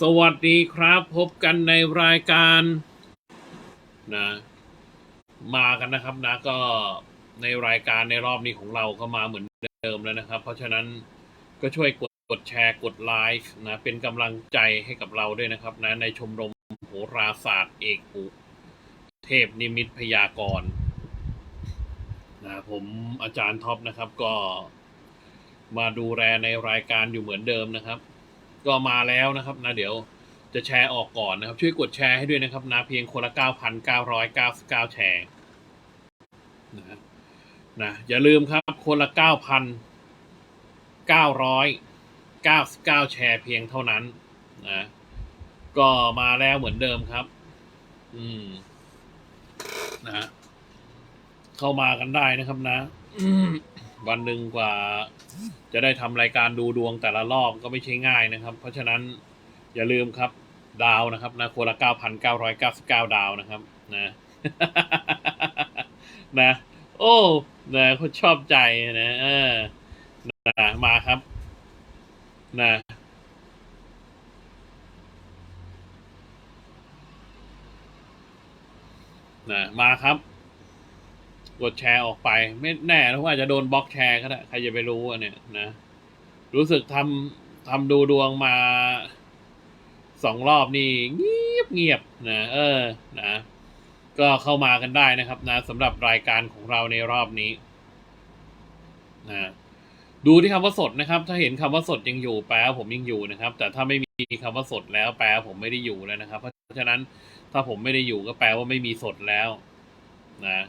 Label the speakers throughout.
Speaker 1: สวัสดีครับ พบกันในรายการนะมากันนะครับนะก็ในรายการในรอบนี้ของเราก็มาเหมือนเดิมแล้วนะครับ เพราะฉะนั้นก็ช่วยกดกดแชร์กดไลค์นะเป็นกำลังใจให้กับเราด้วยนะครับนะในชมรมโหราศาสตร์เอกอุเทพนิมิตพยากรณ์นะผมอาจารย์ท็อปนะครับก็มาดูแลในรายการอยู่เหมือนเดิมนะครับ ก็มาแล้วนะครับนะเดี๋ยวจะแชร์ออกก่อนนะครับ ช่วยกดแชร์ให้ด้วยนะครับนะเพียงคนละ 9,999 แชร์นะนะอย่าลืมครับคนละ 9,999 แชร์เพียงเท่านั้นนะก็มาแล้วเหมือนเดิมครับ อืมนะเข้ามากันได้นะครับนะ วันหนึ่งกว่า จะได้ทำรายการดูดวงแต่ละรอบก็ไม่ใช่ง่ายนะครับ เพราะฉะนั้นอย่าลืมครับ ดาวนะครับนะคนละเก้าพันเก้าร้อยเก้าสิบเก้าดาวนะครับ นะนะ โอ้นะคนชอบใจนะเออนะมาครับ นะนะมาครับ กดแชร์ออกไป ไม่แน่นะว่าจะโดนบล็อกแชร์ก็ได้ใครจะไปรู้อะเนี่ยนะ รู้สึกทำทำดูดวงมาสองรอบนี่เงียบเงียบนะ เออนะ ก็เข้ามากันได้นะครับ นะสำหรับรายการของเราในรอบนี้ นะดูที่คำว่าสดนะครับ ถ้าเห็นคำว่าสดยังอยู่แปลว่าผมยังอยู่นะครับ แต่ถ้าไม่มีคำว่าสดแล้วแปลว่าผมไม่ได้อยู่แล้วนะครับ เพราะฉะนั้นถ้าผมไม่ได้อยู่ก็แปลว่าไม่มีสดแล้ว นะ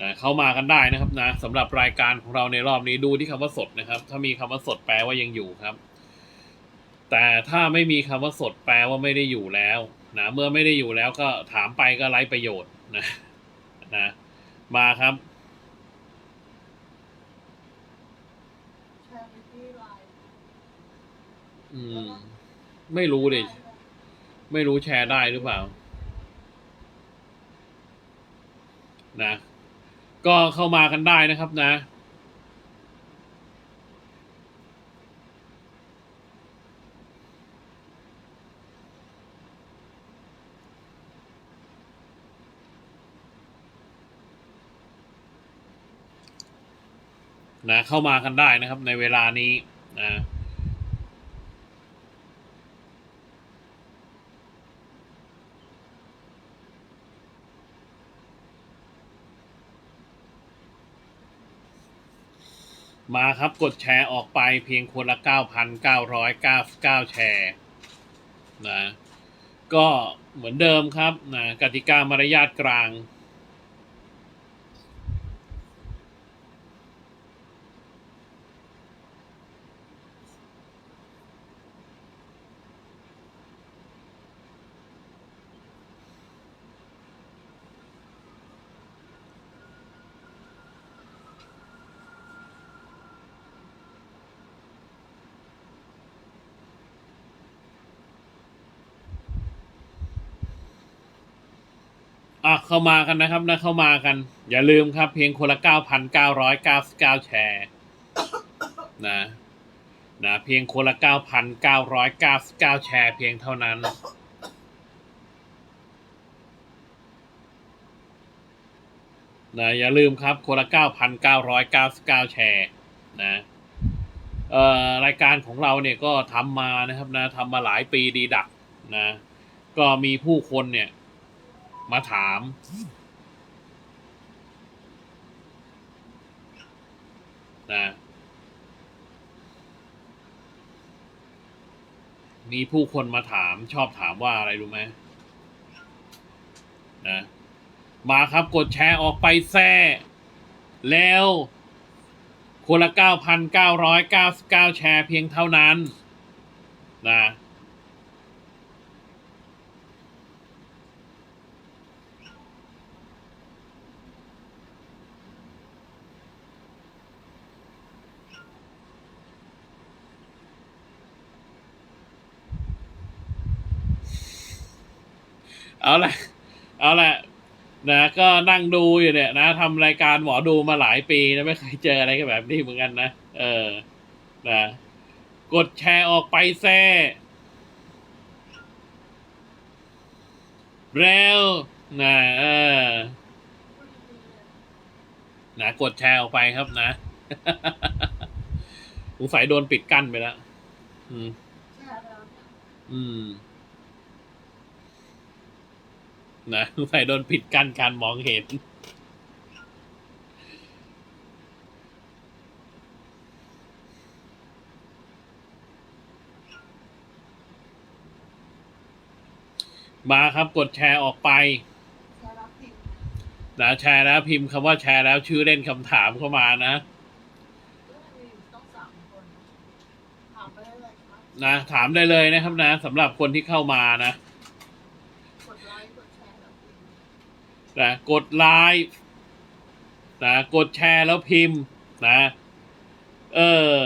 Speaker 1: นะเข้ามากันได้นะครับนะสำหรับรายการของเราในรอบนี้ดูที่คำว่าสดนะครับ ถ้ามีคำว่าสดแปลว่ายังอยู่ครับ แต่ถ้าไม่มีคำว่าสดแปลว่าไม่ได้อยู่แล้วนะเมื่อไม่ได้อยู่แล้วก็ถามไปก็ไร้ประโยชน์นะนะมาครับอืมไม่รู้ดิไม่รู้แชร์ได้หรือเปล่า นะ ก็เข้ามากันได้นะครับนะ นะ เข้ามากันได้นะครับในเวลานี้นะ มาครับกดแชร์ออกไปเพียงคนละ 9,999 แชร์นะก็เหมือนเดิมครับนะกติกามารยาทกลาง เข้ามากันนะครับนะเข้ามากัน อย่าลืมครับ เพียงคนละ9,999แชร์นะนะเพียงคนละ9,999แชร์เพียงเท่านั้นนะอย่าลืมครับคนละ9,999แชร์นะเอ่อรายการของเราเนี่ยก็ทำมานะครับนะทำมาหลายปีดีดักนะ ก็มีผู้คนเนี่ย มาถาม นะมีผู้คนมาถามชอบถามว่าอะไรรู้ไหมนะมาครับกดแชร์ออกไปแซ่แล้วคนละเก้าพันเก้าร้อยเก้าสิบเก้าแชร์เพียงเท่านั้น นะ เอาละเอาละนะก็นั่งดูอยู่เนี่ยนะทำรายการหมอดูมาหลายปีนะไม่เคยเจออะไรกันแบบนี้เหมือนกันนะเออนะกดแชร์ออกไปแซ่เร็วนะเออนะกดแชร์ออกไปครับนะสงสัยโดนปิดกั้นไปแล้วอืม
Speaker 2: ใช่แล้ว
Speaker 1: อืม นะสงสัยโดนปิดกั้นการมองเห็น มาครับกดแชร์ออกไปนะแชร์แล้วพิมพ์คำว่าแชร์แล้วชื่อเล่นคำถามเข้ามานะ
Speaker 2: นะ
Speaker 1: ถามได้เลยนะครับนะสำหรับคนที่เข้ามานะ
Speaker 2: กดไลค์กดแชร์แล้วพิมพ์
Speaker 1: นะกดไลค์นะกดแชร์แล้วพิมพ์นะ เออ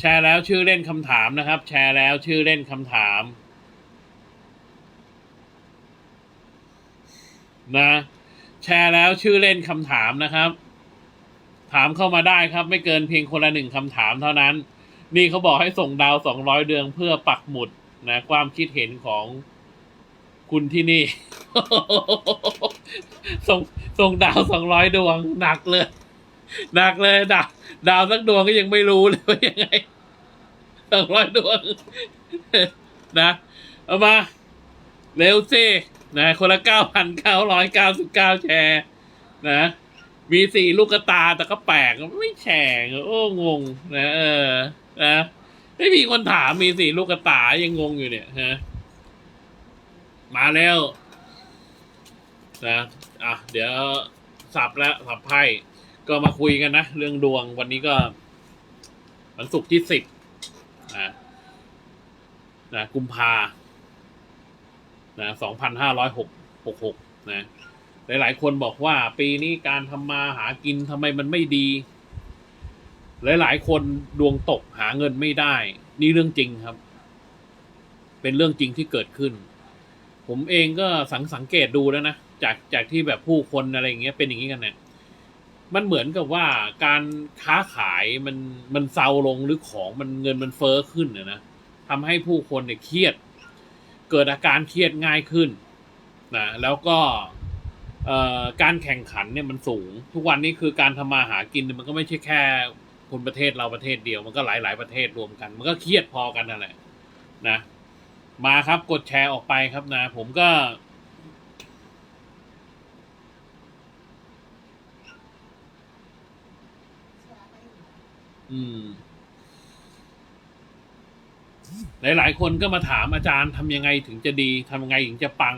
Speaker 2: แช
Speaker 1: ร์แล้วชื่อเล่นคำถามนะครับ แชร์แล้วชื่อเล่นคำถาม นะ แชร์แล้วชื่อเล่นคำถามนะครับ ถามเข้ามาได้ครับ ไม่เกินเพียงคนละหนึ่งคำถามเท่านั้น นี่เขาบอกให้ส่งดาวสองร้อยเดือนเพื่อปักหมุดนะ ความคิดเห็นของ คุณที่นี่ ส่งส่งดาวสองร้อยดวง หนักเลย หนักเลยดาวดาวสักดวงก็ยังไม่รู้เลยว่ายังไงสองร้อยดวง นะเอามา เร็วสินะคนละเก้าพันเก้าร้อยเก้าสิบเก้าแชร์นะมีสี่ลูกกระตาแต่ก็แปลกไม่แชร์โอ้งงนะเออนะไม่มีคนถามมีสี่ลูกกระตายังงงอยู่เนี่ยฮะ มาแล้วนะอะเดี๋ยวสับแล้วสับไพ่ก็มาคุยกันนะ เรื่องดวงวันนี้ก็วันศุกร์ที่สิบนะนะกุมภานะสองพันห้าร้อยหกหกหกนะหลายๆคนบอกว่าปีนี้การทำมาหากินทำไมมันไม่ดี หลายๆคนดวงตกหาเงินไม่ได้ นี่เรื่องจริงครับ เป็นเรื่องจริงที่เกิดขึ้น ผมเองก็สังสังเกตดูแล้วนะจากจากที่แบบผู้คนอะไรอย่างเงี้ยเป็นอย่างนี้กันเนี่ยมันเหมือนกับว่าการค้าขายมันมันเซาลงหรือของมันเงินมันเฟอ้อขึ้นนะนะทำให้ผู้คนเนี่ยเครียด เกิดอาการเครียดง่ายขึ้นนะแล้วก็การแข่งขันเนี่ยมันสูง ทุกวันนี้คือการทำมาหากินมันก็ไม่ใช่แค่ คนประเทศเราประเทศเดียวมันก็หลายหลายๆประเทศรวมกัน มันก็เครียดพอกันนั่นแหละนะ มาครับกดแชร์ออกไปครับนะ ผมก็
Speaker 2: ห้อยู่
Speaker 1: อืม หลายๆ คนก็มาถามอาจารย์ทำยังไงถึงจะดีทำยังไงถึงจะปัง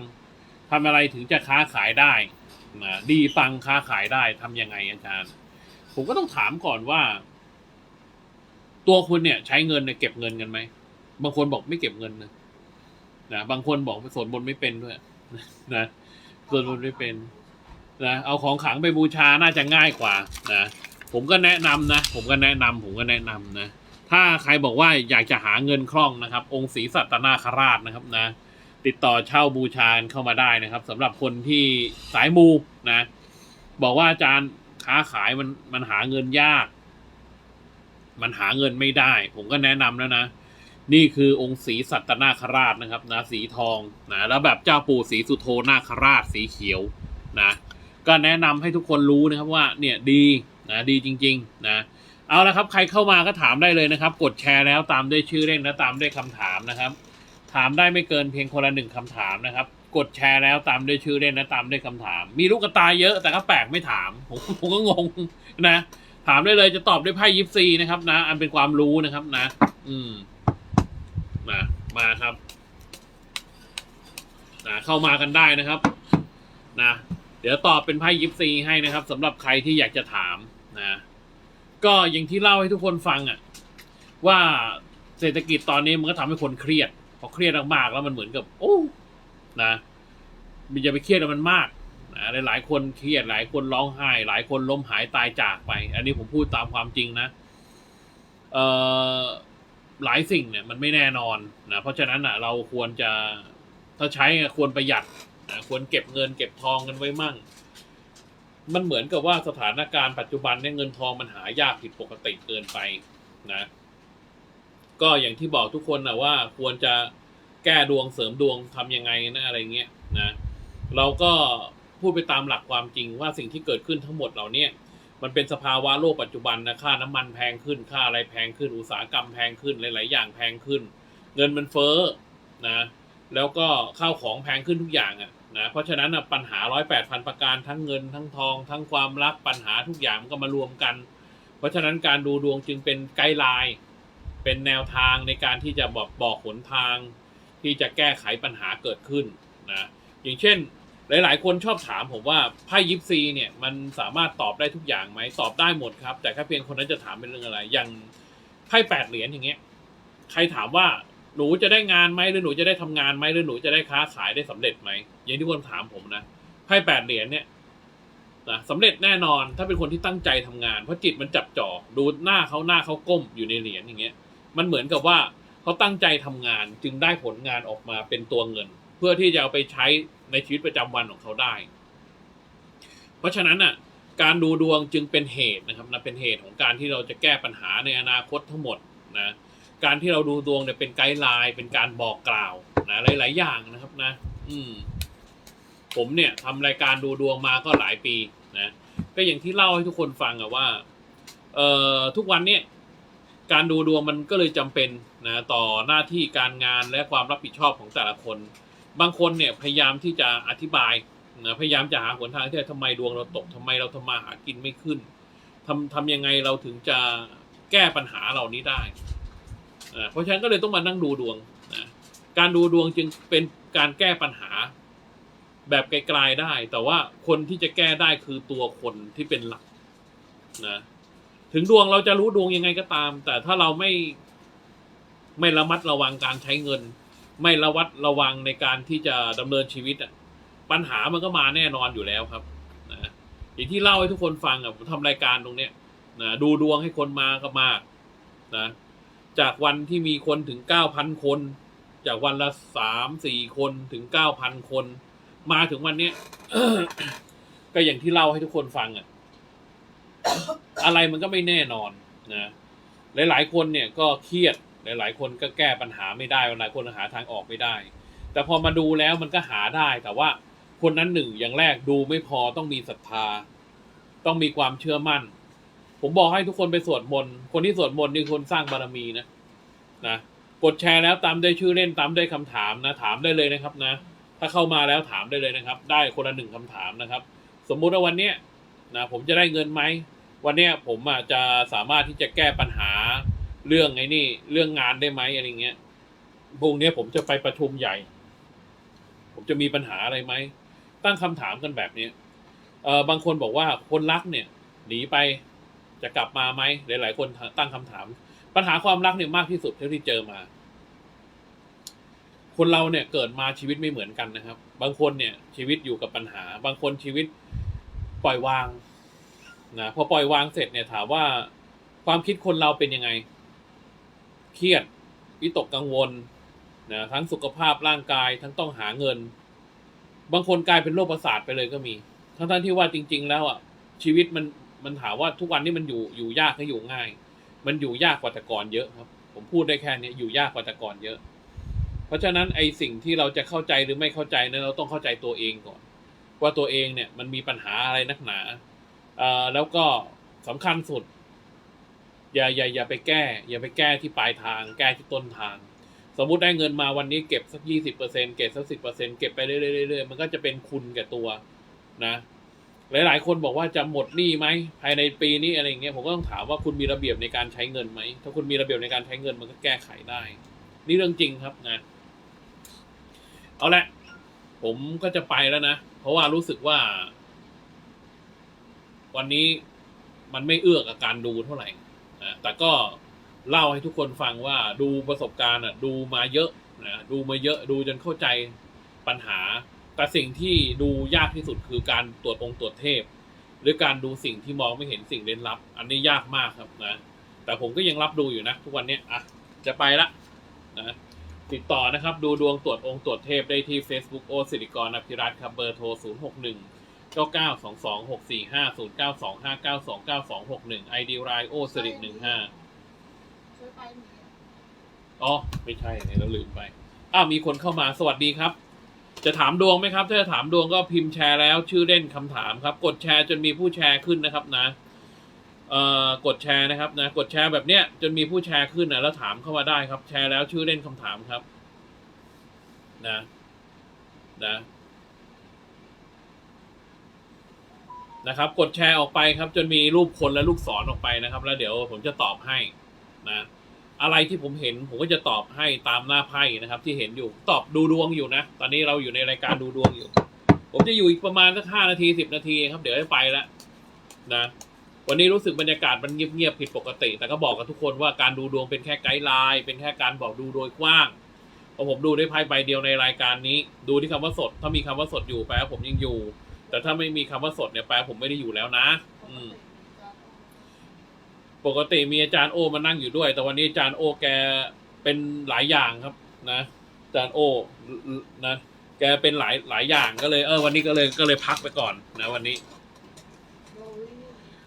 Speaker 1: ทำอะไรถึงจะค้าขายได้นะดีปังค้าขายได้ทำยังไงอาจารย์ ผมก็ต้องถามก่อนว่า ตัวคุณเนี่ย ใช้เงินเนี่ยเก็บเงินกันไหมบางคนบอกไม่เก็บเงินนะ นะบางคนบอกสวดมนต์ไม่เป็นด้วยนะสวดมนต์ไม่เป็นนะเอาของขลังไปบูชาน่าจะง่ายกว่านะผมก็แนะนำนะ ผมก็แนะนำผมก็แนะนำนะ ถ้าใครบอกว่าอยากจะหาเงินคล่องนะครับ องค์ศรีสัตนาคราชนะครับนะ ติดต่อเช่าบูชาเข้ามาได้นะครับสำหรับคนที่สายมูนะ บอกว่าอาจารย์ค้าขายมันมันหาเงินยาก มันหาเงินไม่ได้ ผมก็แนะนำแล้วนะ นี่คือองค์ศรีสัตนาคราชนะครับนะสีทองนะแล้วแบบเจ้าปู่ศรีสุโธนาคราชสีเขียวนะก็แนะนำให้ทุกคนรู้นะครับว่าเนี่ยดีนะดีจริงๆนะเอาละครับใครเข้ามาก็ถามได้เลยนะครับ กดแชร์แล้วตามด้วยชื่อเล่นและตามด้วยคำถามนะครับ ถามได้ไม่เกินเพียงคนละหนึ่งคำถามนะครับ กดแชร์แล้วตามด้วยชื่อเล่นและตามด้วยคำถาม มีลูกกระตายเยอะแต่ก็แปลกไม่ถามผมผมก็งงนะ ถามได้เลยจะตอบด้วยไพ่ยิปซีนะครับนะ อันเป็นความรู้นะครับนะ อืม มามาครับนะเข้ามากันได้นะครับนะเดี๋ยวตอบเป็นไพ่ยิปซีให้นะครับสำหรับใครที่อยากจะถามนะก็อย่างที่เล่าให้ทุกคนฟังอะ่ะว่าเศรษฐกิจตอนนี้มันก็ทำให้คนเครียดพอเครียดมากๆแล้วมันเหมือนกับ โอ้นะมันจะไปเครียดมันมากนะหลายๆคนเครียดหลายคนร้องไห้ หลายคนล้มหายตายจากไป อันนี้ผมพูดตามความจริงนะ เอ่อ หลายสิ่งเนี่ยมันไม่แน่นอนนะเพราะฉะนั้นอะเราควรจะถ้าใช้ควรประหยัดนะควรเก็บเงินเก็บทองกันไว้มั่ง มันเหมือนกับว่าสถานการณ์ปัจจุบันเนี่ยเงินทองมันหายากผิดปกติเกินไปนะ ก็อย่างที่บอกทุกคนนะว่าควรจะแก้ดวงเสริมดวงทำยังไงนะอะไรเงี้ยนะ เราก็พูดไปตามหลักความจริงว่าสิ่งที่เกิดขึ้นทั้งหมดเหล่าเนี้ย มันเป็นสภาวะโลกปัจจุบันนะค่าน้ำมันแพงขึ้น ค่าอะไรแพงขึ้น อุตสาหกรรมแพงขึ้นหลาย ๆ อย่างแพงขึ้น เงินมันเฟ้อนะแล้วก็ข้าวของแพงขึ้นทุกอย่างอะนะเพราะฉะนั้นอะปัญหาร้อยแปดพันประการทั้งเงินทั้งทอง ทั้งความรักปัญหาทุกอย่างมันก็มารวมกัน เพราะฉะนั้นการดูดวงจึงเป็นไกด์ไลน์เป็นแนวทางในการที่จะบอกบอกหนทาง ที่จะแก้ไขปัญหาเกิดขึ้นนะอย่างเช่น หลาย ๆ คนชอบถามผมว่าไพ่ยิปซีเนี่ยมันสามารถตอบได้ทุกอย่างไหมตอบได้หมดครับ แต่แค่เพียงคนนั้นจะถามเป็นเรื่องอะไร อย่างไพ่แปดเหรียญอย่างเงี้ย ใครถามว่าหนูจะได้งานไหมหรือหนูจะได้ทำงานไหมหรือหนูจะได้ค้าขายได้สำเร็จไหมอย่างที่คนถามผมนะไพ่แปดเหรียญเนี่ยนะสำเร็จแน่นอนถ้าเป็นคนที่ตั้งใจทำงาน เพราะจิตมันจับจ่อดูหน้าเขาหน้าเขาก้มอยู่ในเหรียญอย่างเงี้ย มันเหมือนกับว่าเขาตั้งใจทำงานจึงได้ผลงานออกมาเป็นตัวเงิน เพื่อที่จะเอาไปใช้ ในชีวิตประจำวันของเขาได้ เพราะฉะนั้นอะการดูดวงจึงเป็นเหตุนะครับนะเป็นเหตุของการที่เราจะแก้ปัญหาในอนาคตทั้งหมดนะการที่เราดูดวงเนี่ยเป็นไกด์ไลน์เป็นการบอกกล่าวนะหลาย ๆ อย่างนะครับนะ อืม ผมเนี่ยทำรายการดูดวงมาก็หลายปีนะก็อย่างที่เล่าให้ทุกคนฟังอะว่า เอ่อทุกวันเนี่ยการดูดวงมันก็เลยจำเป็นนะต่อหน้าที่การงานและความรับผิดชอบของแต่ละคน บางคนเนี่ยพยายามที่จะอธิบายนะพยายามจะหาหนทางที่ทำไมดวงเราตกทำไมเราทำมาหากินไม่ขึ้นทำทำยังไงเราถึงจะแก้ปัญหาเหล่านี้ได้อ่าเพราะฉะนั้นก็เลยต้องมานั่งดูดวงนะการดูดวงจึงเป็นการแก้ปัญหาแบบไกลๆได้ แต่ว่าคนที่จะแก้ได้คือตัวคนที่เป็นหลักนะถึงดวงเราจะรู้ดวงยังไงก็ตาม แต่ถ้าเราไม่ไม่ระมัดระวังการใช้เงิน ไม่ระวัดระวังในการที่จะดำเนินชีวิตอะปัญหามันก็มาแน่นอนอยู่แล้วครับนะอย่างที่เล่าให้ทุกคนฟังอะผมทำรายการตรงเนี้ยนะดูดวงให้คนมาก็มากนะจากวันที่มีคนถึงเก้าพันคน จากวันละสามสี่คนถึงเก้าพันคน มาถึงวันเนี้ยก็อย่างที่เล่าให้ทุกคนฟังอะอะไรมันก็ไม่แน่นอนนะหลาย ๆ คนเนี่ยก็เครียด หลาย ๆ คนก็แก้ปัญหาไม่ได้หลายคนหาทางออกไม่ได้ แต่พอมาดูแล้วมันก็หาได้แต่ว่าคนนั้นหนึ่งอย่างแรกดูไม่พอต้องมีศรัทธา ต้องมีความเชื่อมั่น ผมบอกให้ทุกคนไปสวดมนต์คนที่สวดมนต์นี่คนสร้างบารมีนะนะกดแชร์แล้วตามได้ชื่อเล่นตามได้วยคำถามนะ ถามได้เลยนะครับนะ ถ้าเข้ามาแล้วถามได้เลยนะครับ ได้คนละหนึ่งคำถามนะครับ สมมุติว่าวันเนี้ยนะผมจะได้เงินไหมวันเนี้ยผมอาจจะสามารถที่จะแก้ปัญหา เรื่องไอ้นี่ เรื่องงานได้ไหมอะไรเงี้ยพรุ่งนี้ผมจะไปประชุมใหญ่ ผมจะมีปัญหาอะไรไหม ตั้งคำถามกันแบบนี้เออบางคนบอกว่าคนรักเนี่ย หนีไปจะกลับมาไหมหลาย ๆ คนตั้งคำถาม ปัญหาความรักเนี่ยมากที่สุดเท่าที่เจอมา คนเราเนี่ยเกิดมาชีวิตไม่เหมือนกันนะครับ บางคนเนี่ย ชีวิตอยู่กับปัญหา บางคนชีวิตปล่อยวางนะพอปล่อยวางเสร็จเนี่ยถามว่าความคิดคนเราเป็นยังไง เครียดวิตกกังวลนะทั้งสุขภาพร่างกายทั้งต้องหาเงิน บางคนกลายเป็นโรคประสาทไปเลยก็มี ทั้งทั้งที่ว่าจริง ๆ แล้วอะชีวิตมันมันถามว่าทุกวันนี้มันอยู่อยู่ยากหรืออยู่ง่าย มันอยู่ยากกว่าแต่ก่อนเยอะครับ ผมพูดได้แค่นี้อยู่ยากกว่าแต่ก่อนเยอะ เพราะฉะนั้นไอสิ่งที่เราจะเข้าใจหรือไม่เข้าใจนี่ยเราต้องเข้าใจตัวเองก่อน ว่าตัวเองเนี่ยมันมีปัญหาอะไรนักหนาอ่อแล้วก็สำคัญสุด อย่าอย่าอย่าไปแก้ อย่าไปแก้ที่ปลายทาง แก้ที่ต้นทาง สมมุติได้เงินมาวันนี้เก็บสักยี่สิบเปอร์เซ็นเก็บสักสิบเปอร์เซ็นเก็บไปเรื่อยๆๆมันก็จะเป็นคุณแก่ตัวนะ หลายๆ คนบอกว่าจะหมดหนี้ไหมภายในปีนี้อะไรอย่างเงี้ยผมก็ต้องถามว่าคุณมีระเบียบในการใช้เงินไหมถ้าคุณมีระเบียบในการใช้เงินมันก็แก้ไขได้ นี่เรื่องจริงครับนะเอาละผมก็จะไปแล้วนะเพราะว่ารู้สึกว่า วันนี้มันไม่เอื้อกับการดูเท่าไหร่ นะแต่ก็เล่าให้ทุกคนฟังว่าดูประสบการณ์อะดูมาเยอะนะดูมาเยอะดูจนเข้าใจปัญหา แต่สิ่งที่ดูยากที่สุดคือการตรวจองค์ตรวจเทพ หรือการดูสิ่งที่มองไม่เห็นสิ่งเร้นลับ อันนี้ยากมากครับนะแต่ผมก็ยังรับดูอยู่นะ ทุกวันนี้อะจะไปละนะติดต่อนะครับ ดูดวงตรวจองค์ตรวจเทพได้ที่ Facebook โอสิริกรอภิรัตน์ครับเบอร์โทร 061 0 6 1 9 9 2 2 6 4 5 0 9 2 5 9 2 9 2 6 1 ID รายโอสิริ15
Speaker 2: ช่วยไปหนี
Speaker 1: อ๋อไม่ใช่เนี่ยเราลืมไปอ้าวมีคนเข้ามาสวัสดีครับ จะถามดวงไหมครับ ถ้าจะถามดวงก็พิมพ์แชร์แล้วชื่อเล่นคำถามครับ กดแชร์จนมีผู้แชร์ขึ้นนะครับนะเอ่อกดแชร์นะครับนะกดแชร์แบบเนี้ยจนมีผู้แชร์ขึ้นนะแล้วถามเข้ามาได้ครับ แชร์แล้วชื่อเล่นคำถามครับ นะ นะ นะครับ กดแชร์ออกไปครับ จนมีรูปคนและลูกศรออกไปนะครับ แล้วเดี๋ยวผมจะตอบให้นะ อะไรที่ผมเห็นผมก็จะตอบให้ตามหน้าไพ่นะครับ ที่เห็นอยู่ตอบดูดวงอยู่นะ ตอนนี้เราอยู่ในรายการดูดวงอยู่ ผมจะอยู่อีกประมาณสักห้านาทีสิบนาทีครับ เดี๋ยวให้ไปแล้วนะ วันนี้รู้สึกบรรยากาศมันเงียบๆผิดปกติ แต่ก็บอกกับทุกคนว่าการดูดวงเป็นแค่ไกด์ไลน์เป็นแค่การบอกดูโดยกว้างเพราะผมดูได้ไพ่ใบเดียวในรายการนี้ ดูที่คำว่าสด ถ้ามีคำว่าสดอยู่แปลว่าผมยังอยู่ แต่ถ้าไม่มีคำว่าสดเนี่ยแปลว่าผมไม่ได้อยู่แล้วนะ อืม ปกติมีอาจารย์โอมานั่งอยู่ด้วย แต่วันนี้อาจารย์โอแกเป็นหลายอย่างครับ นะอาจารย์โอนะแกเป็นหลายหลายอย่างก็เลยเออวันนี้ก็เลยก็เลยพักไปก่อนนะ วันนี้
Speaker 2: โบวี่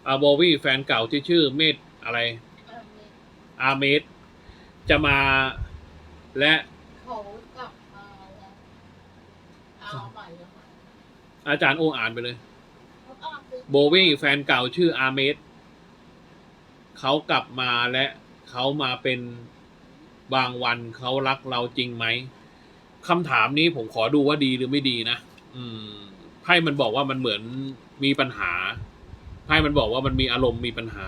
Speaker 1: อาโบวี่แฟนเก่าที่ชื่อเมธอะไร
Speaker 2: อันนี้
Speaker 1: อาเมธจะมาและ
Speaker 2: เขากลับมาแล้วเอาใหม่เอาใหม่
Speaker 1: อาจารย์โออ่านไปเลย โบวี่แฟนเก่าชื่ออาเมธเขากลับมาและเขามาเป็นบางวันเขารักเราจริงไหมคำถามนี้ผมขอดูว่าดีหรือไม่ดีนะอืมไพ่มันบอกว่ามันเหมือนมีปัญหาไพ่มันบอกว่ามันมีอารมณ์มีปัญหา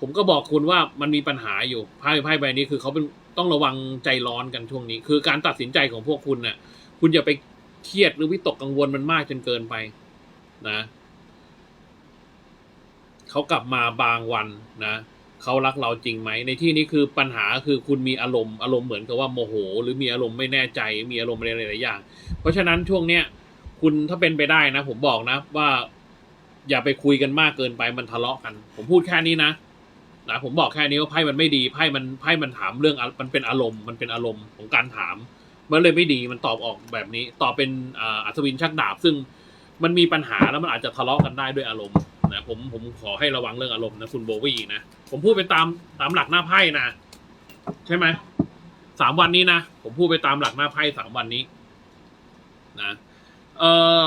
Speaker 1: ผมก็บอกคุณว่ามันมีปัญหาอยู่ไพ่ไพ่ใบนี้คือเขาเป็นต้องระวังใจร้อนกันช่วงนี้ คือการตัดสินใจของพวกคุณน่ะ คุณอย่าไป เครียดหรือวิตกกังวลมันมากจนเกินไปนะเขากลับมาบางวันนะเขารักเราจริงไหม ในที่นี้คือปัญหาคือคุณมีอารมณ์อารมณ์เหมือนกับว่าโมโห หรือมีอารมณ์ไม่แน่ใจ มีอารมณ์อะไรหลายอย่าง เพราะฉะนั้นช่วงเนี้ยคุณถ้าเป็นไปได้นะ ผมบอกนะว่า อย่าไปคุยกันมากเกินไปมันทะเลาะกัน ผมพูดแค่นี้นะนะผมบอกแค่นี้ว่าไพ่มันไม่ดีไพ่มันไพ่มันถามเรื่องมันเป็นอารมณ์มันเป็นอารมณ์ของการถาม มันเลยไม่ดีมันตอบออกแบบนี้ ตอบเป็นอัศวินชักดาบ ซึ่งมันมีปัญหาแล้วมันอาจจะทะเลาะกันได้ด้วยอารมณ์นะผมผมขอให้ระวังเรื่องอารมณ์นะคุณโบวี่นะผมพูดไปตามตามหลักหน้าไพ่นะใช่ไหมสามวันนี้นะผมพูดไปตามหลักหน้าไพ่สามวันนี้นะเออ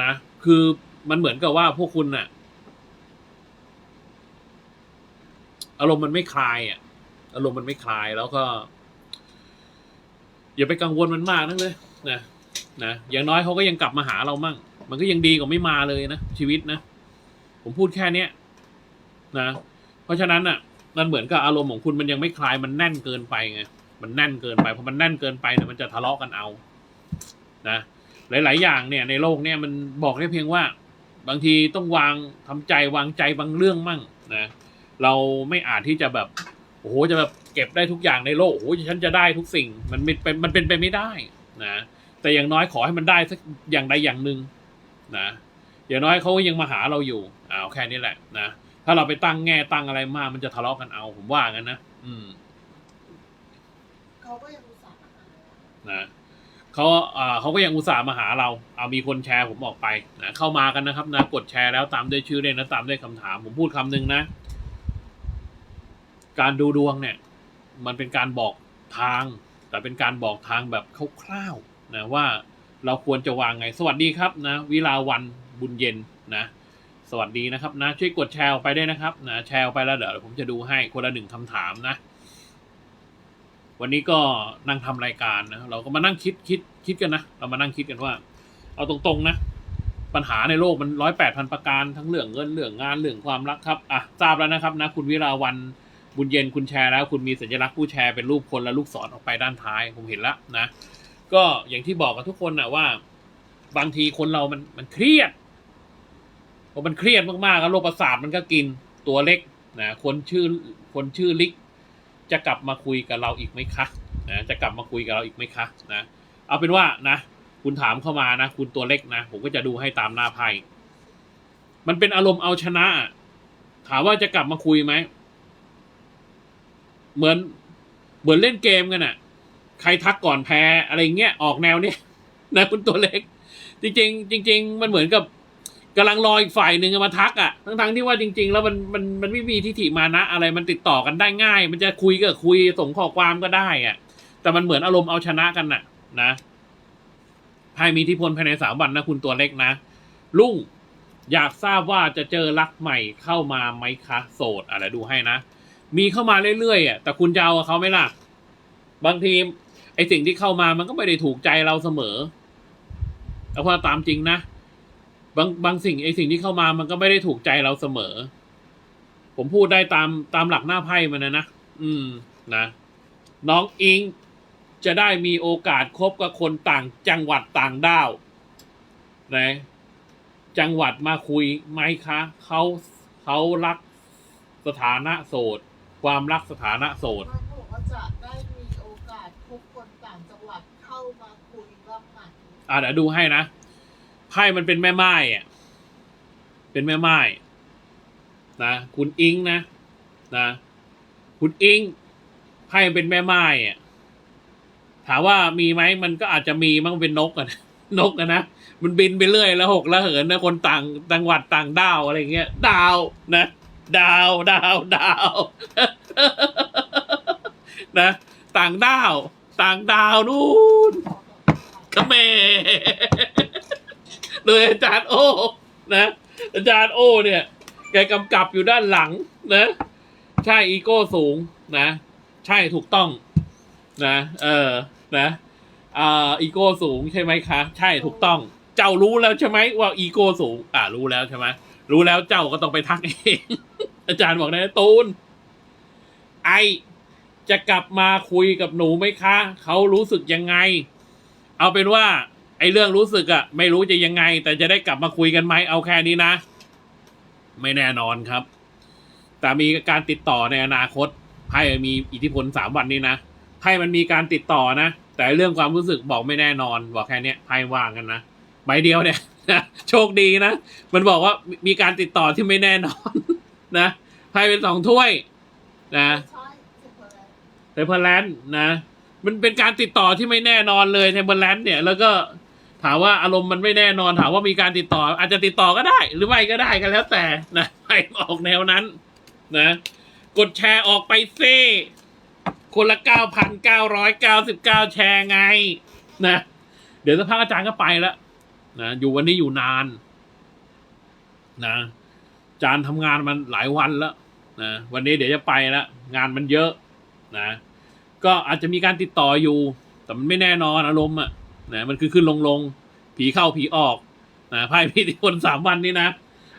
Speaker 1: นะ คือมันเหมือนกับว่าพวกคุณน่ะ อารมณ์มันไม่คลายอะ อารมณ์มันไม่คลายแล้วก็ อย่าไปกังวลมันมากนักเลยนะนะอย่างน้อยเขาก็ยังกลับมาหาเรามั่ง มันก็ยังดีกว่าไม่มาเลยนะชีวิตนะ ผมพูดแค่เนี้ยนะ เพราะฉะนั้นอะ มันเหมือนกับอารมณ์ของคุณมันยังไม่คลายมันแน่นเกินไปไงมันแน่นเกินไปพอมันแน่นเกินไปเนี่ยมันจะทะเลาะกันเอา นะ หลาย ๆ อย่างเนี่ยในโลกเนี่ยมันบอกได้เพียงว่า บางทีต้องวางทำใจวางใจบางเรื่องมั่งนะเราไม่อาจที่จะแบบโอ้โหจะแบบ เก็บได้ทุกอย่างในโลกโอ้โหฉันจะได้ทุกสิ่ง มันไม่เป็นมันเป็นไปไม่ได้นะแต่อย่างน้อยขอให้มันได้สักอย่างใดอย่างหนึ่งนะอย่างน้อยเขายังมาหาเราอยู่เอาแค่นี้แหละนะถ้าเราไปตั้งแง่ตั้งอะไรมาก มันจะทะเลาะกันเอา ผมว่างั้นนะอืม
Speaker 2: เขาก็ยังอุตส่าห์มาหา
Speaker 1: นะเขาอ่าเขาก็ยังอุตส่าห์มาหาเรา เอามีคนแชร์ผมออกไปนะเข้ามากันนะครับ นะกดแชร์แล้วตามด้วยชื่อเล่นและตามด้วยคำถาม ผมพูดคำหนึ่งนะ การดูดวงเนี่ย มันเป็นการบอกทาง แต่เป็นการบอกทางแบบคร่าวๆนะว่าเราควรจะวางไง สวัสดีครับนะ วิลาวันบุญเย็นนะ สวัสดีนะครับนะ ช่วยกดแชร์ออกได้นะครับนะแชร์ไปแล้วเดี๋ยวผมจะดูให้คนละหนึ่งคำถามนะ วันนี้ก็นั่งทำรายการนะเราก็มานั่งคิดคิดคิดกันนะเรามานั่งคิดกันว่า เอาตรงๆนะ ปัญหาในโลกมันร้อยแปดพันประการทั้งเรื่องเงินเรื่องงานเรื่องความรักครับอะทราบแล้วนะครับนะ คุณวิราวัน บุญเย็นคุณแชร์แล้ว คุณมีสัญลักษณ์ผู้แชร์เป็นรูปคนและลูกศรออกไปด้านท้ายผมเห็นแล้วนะ ก็อย่างที่บอกกับทุกคนนะว่า บางทีคนเรามันมันเครียดพอมันเครียดมากๆแล้วโรคประสาทมันก็กินตัวเล็กนะคนชื่อคนชื่อลิก จะกลับมาคุยกับเราอีกไหมคะนะจะกลับมาคุยกับเราอีกไหมคะนะเอาเป็นว่านะคุณถามเข้ามานะ คุณตัวเล็กนะผมก็จะดูให้ตามหน้าไพ่มันเป็นอารมณ์เอาชนะ ถามว่าจะกลับมาคุยไหม เหมือนเหมือนเล่นเกมกันอะใครทักก่อนแพ้อะไรเงี้ยออกแนวเนี้ยนะคุณตัวเล็ก จริง ๆ จริง ๆ มันเหมือนกับกำลังรออีกฝ่ายหนึ่งมาทักอะทั้งๆที่ว่าจริง ๆ แล้วมันมันมันไม่มีทิฏฐิมานะ อะไรมันติดต่อกันได้ง่าย มันจะคุยก็คุยส่งข้อความก็ได้อะ แต่มันเหมือนอารมณ์เอาชนะกันน่ะ นะไพ่มีอิทธิพลภายในสามวันนะคุณตัวเล็กนะลุงอยากทราบว่าจะเจอรักใหม่เข้ามาไหมคะ โสดอะไรดูให้นะ มีเข้ามาเรื่อยๆอะแต่คุณจะเอาเขาไหมล่ะ บางทีไอสิ่งที่เข้ามามันก็ไม่ได้ถูกใจเราเสมอเอาว่าตามจริงนะบางบางสิ่งไอสิ่งที่เข้ามามันก็ไม่ได้ถูกใจเราเสมอ ผมพูดได้ตามตามหลักหน้าไพ่มันนะนะอืมนะน้องอิงจะได้มีโอกาสคบกับคนต่างจังหวัดต่างด้าวนะจังหวัดมาคุยไหมคะเขาเขารักสถานะโสด ความรักสถานะโสด
Speaker 2: มันบอกว่าจะได้มีโอกาสพบคนต่างจังหวัดเข้ามาคุยรอบใหม่
Speaker 1: อ่าเดี๋ยวดูให้นะไพ่มันเป็นแม่ไม้อะเป็นแม่ไม้นะคุณอิงนะนะคุณอิงไพ่เป็นแม่ไม้อะถามว่ามีไหมมันก็อาจจะมีมั้งเป็นนกอะนกอะนะมันบินไปเรื่อยแล้วหกแล้วเหินนะคนต่างจังหวัดต่างดาวอะไรเงี้ยดาวนะ ดาวดาวดาวนะ ต่างดาว ต่างดาวนู่นขเมโดยอาจารย์โอนะอาจารย์โอเนี่ยแกกำกับอยู่ด้านหลังนะ ใช่อีโก้สูงนะ ใช่ถูกต้องนะ เออนะอ่าอีโก้สูงใช่ไหมคะ ใช่ถูกต้อง เจ้ารู้แล้วใช่ไหมว่าอีโก้สูง อ่ารู้แล้วใช่ไหมรู้แล้วเจ้าก็ต้องไปทักเอง อาจารย์บอกนะตูน ไอ จะกลับมาคุยกับหนูไหมคะ เขารู้สึกยังไง เอาเป็นว่า ไอเรื่องรู้สึกอะไม่รู้จะยังไง แต่จะได้กลับมาคุยกันไหมเอาแค่นี้นะ ไม่แน่นอนครับ แต่มีการติดต่อในอนาคตไพ่มีอิทธิพลสามวันนี้นะไพ่มันมีการติดต่อนะ แต่เรื่องความรู้สึกบอกไม่แน่นอน บอกแค่นี้ไพ่ว่างกันนะใบเดียวเนี่ยโชคดีนะ มันบอกว่ามีการติดต่อที่ไม่แน่นอน นะไพ่เป็นสองถ้วย นะ
Speaker 2: ใช่เจ็บอร
Speaker 1: เทมเพลแลนด์นะ มันเป็นการติดต่อที่ไม่แน่นอนเลยเทมเพลแลนด์เนี่ย แล้วก็ถามว่าอารมณ์มันไม่แน่นอนถามว่ามีการติดต่อ อาจจะติดต่อก็ได้ หรือไม่ก็ได้กันแล้วแต่นะไปออกแนวนั้น นะ กดแชร์ออกไปซ่คนละเก้าพันเก้าร้อยเก้าสิบเก้าแชร์ไง นะ เดี๋ยวสักพักอาจารย์ก็ไปแล้วนะอยู่วันนี้อยู่นาน นะ จารย์ทำงานมันหลายวันแล้วนะวันนี้เดี๋ยวจะไปแล้วงานมันเยอะนะก็อาจจะมีการติดต่ออยู่ แต่มันไม่แน่นอนอารมณ์อะนะมันคือขึ้นลงลงผีเข้าผีออกนะไพ่พิธีคนสามวันนี้นะ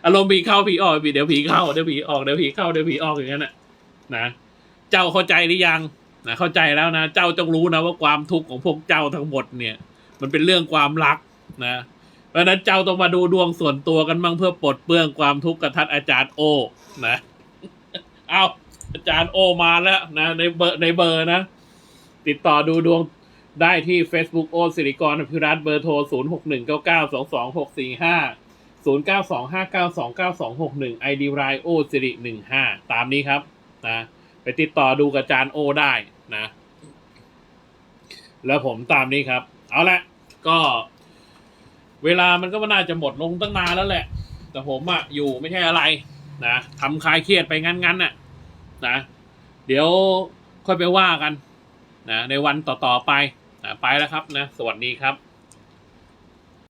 Speaker 1: อารมณ์ผีเข้าผีออกเดี๋ยวผีเข้าเดี๋ยวผีออกเดี๋ยวผีเข้าเดี๋ยวผีออกอย่างนั้นน่ะนะเจ้าเข้าใจหรือยังนะเข้าใจแล้วนะ เจ้าต้องรู้นะว่าความทุกข์ของพวกเจ้าทั้งหมดเนี่ย มันเป็นเรื่องความรักนะ เพราะนั้นเจ้าต้องมาดูดวงส่วนตัวกันบ้างเพื่อปลดเปลื้องความทุกข์กับท่านอาจารย์โอ นะ เอาอาจารย์โอมาแล้วนะ ในเบอร์ในเบอร์นะ ติดต่อดูดวงได้ที่ Facebook โอสิริกรอภิรัตเบอร์โทร 0 6 1 9 9 2 2 6 4 5 0 9 2 5 9 2 9 2 6 1 ID รายโอสิริ15 ตามนี้ครับนะไปติดต่อดูกับอาจารย์โอได้นะ แล้วผมตามนี้ครับ เอาละก็ เวลามันก็น่าจะหมดลงตั้งนานแล้วแหละ แต่ผมอะอยู่ไม่ใช่อะไรนะทำคลายเครียดไปงั้นๆน่ะนะเดี๋ยวค่อยไปว่ากันนะในวันต่อๆไปนะไปแล้วครับนะ สวัสดีครับ